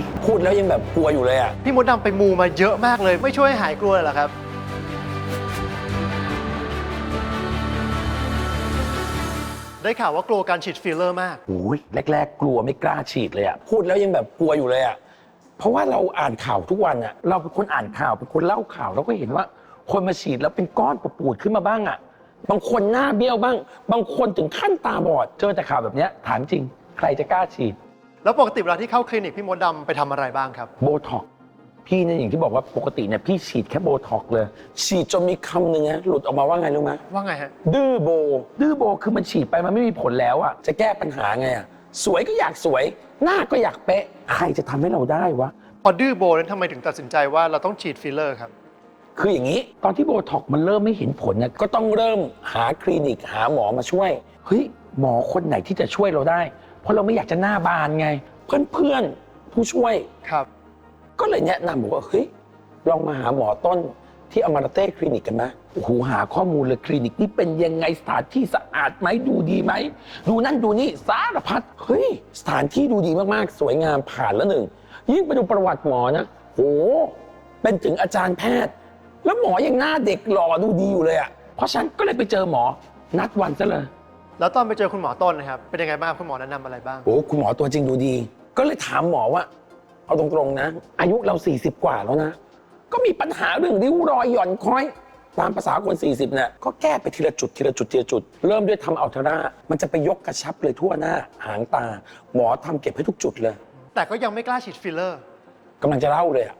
ยพูดแล้วยังแบบกลัวอยู่เลยอะ พี่มดดำไปมูมาเยอะมากเลย ไม่ช่วยให้หายกลัวเลยเหรอครับ ได้ข่าวว่ากลัวการฉีดฟิลเลอร์มาก โอ้ยแรก ๆ กลัวไม่กล้าฉีดเลยอะพูดแล้วยังแบบกลัวอยู่เลยอะเพราะว่าเราอ่านข่าวทุกวันอะเราเป็นคนอ่านข่าวเป็นคนเล่าข่าวเราก็เห็นว่า คนมาฉีดแล้วเป็นก้อนปูดๆขึ้นมาบ้างอะบางคนหน้าเบี้ยวบ้าง บางคนถึงขั้นตาบอด เจอแต่ข่าวแบบเนี้ยถามจริง ใครจะกล้าฉีด แล้วปกติเวลาที่เข้าคลินิกพี่มดดำไปทำอะไรบ้างครับ โบท็อกซ์พี่เนี่ยอย่างที่บอกว่าปกติเนี่ยพี่ฉีดแค่โบท็อกซ์เลย ฉีดจนมีคำหนึ่งนะหลุดออกมาว่าไงรู้ไหมว่าไงฮะ ดื้อโบ ดื้อโบคือมันฉีดไปมันไม่มีผลแล้วอะจะแก้ปัญหาไงอะสวยก็อยากสวย หน้าก็อยากเป๊ะ ใครจะทำให้เราได้วะ พอดื้อโบนั้นทำไมถึงตัดสินใจว่าเราต้องฉีดฟิลเลอร์ครับ คืออย่างนี้ตอนที่โบท็อกซ์มันเริ่มไม่เห็นผลเนี่ยก็ต้องเริ่มหาคลินิกหาหมอมาช่วย เฮ้ย หมอคนไหนที่จะช่วยเราได้ เพราะเราไม่อยากจะหน้าบานไง เพื่อนๆผู้ช่วย ครับ ก็เลยแนะนำบอกว่าเฮ้ยลองมาหาหมอต้นที่อมาราเต้คลินิกกันไหมโอ้โหหาข้อมูลเลยคลินิกนี่เป็นยังไงสถานที่สะอาดไหมดูดีไหม ดูนั่นดูนี่สารพัดเฮ้ยสถานที่ดูดีมากๆ สวยงามผ่านแล้วหนึ่ง ยิ่งไปดูประวัติหมอนะโหเป็นถึงอาจารย์แพทย์ แล้วหมอยังหน้าเด็กหล่อดูดีอยู่เลยอะเพราะฉะนันก็เลยไปเจอหมอนัดวันซะเลย แล้วตอนไปเจอคุณหมอต้นนะครับ เป็นยังไงบ้างคุณหมอแนะนำอะไรบ้าง โอ้คุณหมอตัวจริงดูดี ก็เลยถามหมอว่า เอาตรงๆนะ อายุเรา 40 กว่าแล้วนะ ก็มีปัญหาเรื่องริ้วรอยหย่อนคล้อย ตามภาษาคน 40เนี่ยก็แก้ไปทีละจุดทีละจุดทีละจุด เริ่มด้วยทำอัลเทอร่ามันจะไปยกกระชับเลยทั่วหน้า หางตา หมอทำเก็บให้ทุกจุดเลย แต่ก็ยังไม่กล้าฉีดฟิลเลอร์ กำลังจะเล่าเลยอะ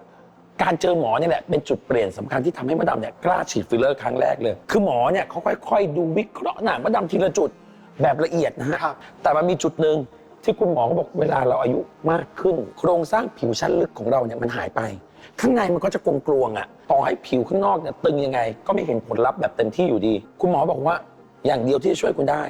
การเจอหมอเนี่ยแหละเป็นจุดเปลี่ยนสำคัญที่ทำให้มะดำเนี่ยกล้าฉีดฟิลเลอร์ครั้งแรกเลย คือหมอเนี่ยเขาค่อย ๆ ดูวิเคราะห์หน้ามะดำทีละจุด แบบละเอียดนะฮะครับ แต่มันมีจุดหนึ่งที่คุณหมอเขาบอกเวลาเราอายุมากขึ้น โครงสร้างผิวชั้นลึกของเราเนี่ยมันหายไป ข้างในมันก็จะกลวงๆอะต่อให้ผิวข้างนอกเนี่ยตึงยังไง ก็ไม่เห็นผลลัพธ์แบบเต็มที่อยู่ดี คุณหมอบอกว่าอย่างเดียวที่จะช่วยคุณได้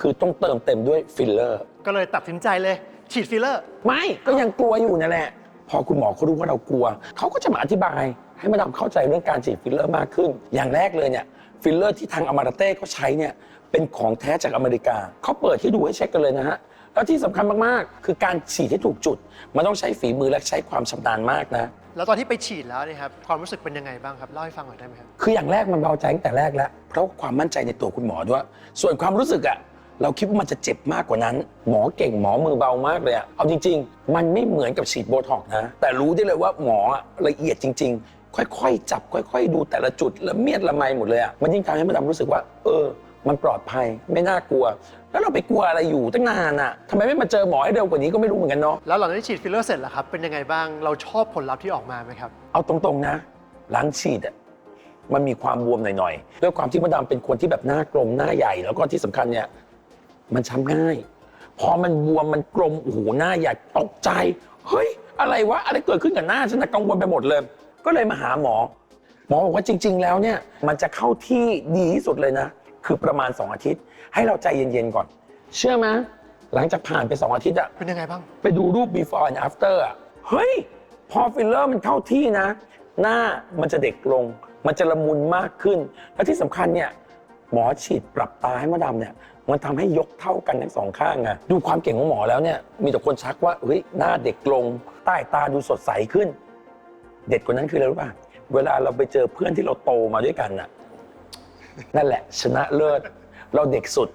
คือต้องเติมเต็มด้วยฟิลเลอร์ ก็เลยตัดสินใจเลย ฉีดฟิลเลอร์ ไม่ก็ยังกลัวอยู่นั่นแหละ พอคุณหมอเขารู้ว่าเรากลัว เขาก็จะมาอธิบายให้มาดามเข้าใจเรื่องการฉีดฟิลเลอร์มากขึ้น อย่างแรกเลยเนี่ย ฟิลเลอร์ที่ทางอมาราเต้เขาใช้เนี่ยเป็นของแท้จากอเมริกาเขาเปิดให้ดูให้เช็คกันเลยนะฮะแล้วที่สำคัญมากๆ คือการฉีดให้ถูกจุด มันต้องใช้ฝีมือและใช้ความชำนาญมากนะ แล้วตอนที่ไปฉีดแล้วเนี่ยครับความรู้สึกเป็นยังไงบ้างครับเล่าให้ฟังหน่อยได้ไหมครับ คืออย่างแรกมันเบาใจตั้งแต่แรกแล้ว เพราะความมั่นใจในตัวคุณหมอด้วย ส่วนความรู้สึกอะเราคิดว่ามันจะเจ็บมากกว่านั้น หมอเก่งหมอมือเบามากเลยอะเอาจริง ๆ มันไม่เหมือนกับฉีดโบท็อกซ์นะ แต่รู้ได้เลยว่าหมออะละเอียดจริง ๆ ค่อยๆ จับค่อยๆ ดูแต่ละจุดละเมียดละไมหมดเลยอะมันยิ่งทำให้มาดามรู้สึกว่า เออ มันปลอดภัยไม่น่ากลัว แล้วเราไปกลัวอะไรอยู่ตั้งนานอะทำไมไม่มาเจอหมอให้เร็วกว่านี้ก็ไม่รู้เหมือนกันเนาะแล้วหลังจากที่ฉีดฟิลเลอร์เสร็จแล้วครับ เป็นยังไงบ้างเราชอบผลลัพธ์ที่ออกมาไหมครับ เอาตรงๆนะ หลังฉีดอะมันมีความบวมหน่อยๆด้วยความที่มดดำเป็นคนที่แบบหน้ากลมหน้าใหญ่ แล้วก็ที่สำคัญเนี่ยมันช้ำง่าย พอมันบวมมันกลมโอ้โหหน้าใหญ่ตกใจ เฮ้ย อะไรวะ อะไรเกิดขึ้นกับหน้าฉันนะกังวลไปหมดเลย ก็เลยมาหาหมอ หมอบอกว่าจริง ๆ แล้วเนี่ยมันจะเข้าที่ดีที่สุดเลยนะ คือประมาณ 2 อาทิตย์ ให้เราใจเย็นๆก่อน เชื่อไหมหลังจากผ่านไป 2 อาทิตย์อะเป็นยังไงบ้าง ไปดูรูป before and after อะเฮ้ย พอฟิลเลอร์มันเข้าที่นะ หน้ามันจะเด็กลง มันจะละมุนมากขึ้น และที่สำคัญเนี่ยหมอฉีดปรับตาให้มะดำเนี่ย มันทำให้ยกเท่ากันทั้งสองข้างไงดูความเก่งของหมอแล้วเนี่ยมีแต่คนชักว่าเฮ้ยหน้าเด็กลงใต้ตาดูสดใสขึ้น เด็ดกว่านั้นคืออะไรรู้ป่ะ เวลาเราไปเจอเพื่อนที่เราโตมาด้วยกันน่ะ นั่นแหละ ชนะเลิศ เราเด็กสุด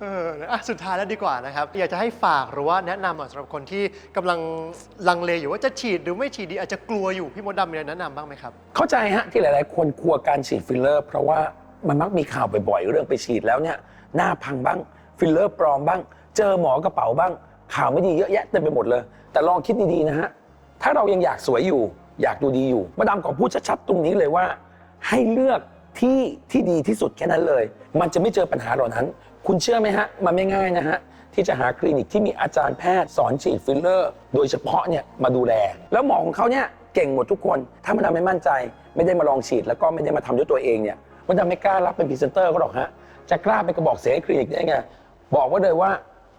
เอออะสุดท้ายแล้วดีกว่านะครับ อยากจะให้ฝากหรือว่าแนะนำอะสำหรับคนที่กำลังลังเลอยู่ว่าจะฉีดหรือไม่ฉีดดีอาจจะกลัวอยู่พี่มดดำมีอะไรแนะนำบ้างไหมครับ เข้าใจฮะที่หลายๆ คนกลัวการฉีดฟิลเลอร์ เพราะว่ามันมักมีข่าวบ่อยๆเรื่องไปฉีดแล้วเนี่ย หน้าพังบ้าง ฟิลเลอร์ปลอมบ้าง เจอหมอกระเป๋าบ้าง ข่าวไม่ดีเยอะแยะเต็มไปหมดเลย แต่ลองคิดดีๆนะฮะ ถ้าเรายังอยากสวยอยู่ อยากดูดีอยู่ มาดามขอพูดชัดๆตรงนี้เลยว่า ให้เลือกที่ที่ดีที่สุดแค่นั้นเลย มันจะไม่เจอปัญหาเหล่านั้น คุณเชื่อไหมฮะ มันไม่ง่ายนะฮะ ที่จะหาคลินิกที่มีอาจารย์แพทย์สอนฉีดฟิลเลอร์ โดยเฉพาะเนี่ยมาดูแล แล้วหมอของเขาเนี่ยเก่งหมดทุกคน ถ้ามันทำไม่มั่นใจ ไม่ได้มาลองฉีดแล้วก็ไม่ได้มาทำด้วยตัวเองเนี่ยมันจะไม่กล้ารับเป็นพรีเซนเตอร์ก็หรอกฮะ จะกล้าไปกระบอกเสียงคลินิกได้ไง บอกว่าเลยว่า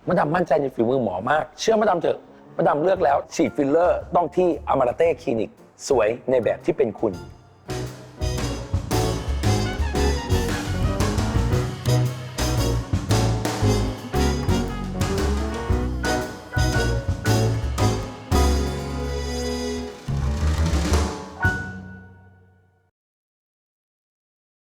มาดามมั่นใจในฝีมือหมอมาก เชื่อมาดามเถอะมาดามเลือกแล้วฉีดฟิลเลอร์ต้องที่อมาราเต้คลินิก สวยในแบบที่เป็นคุณ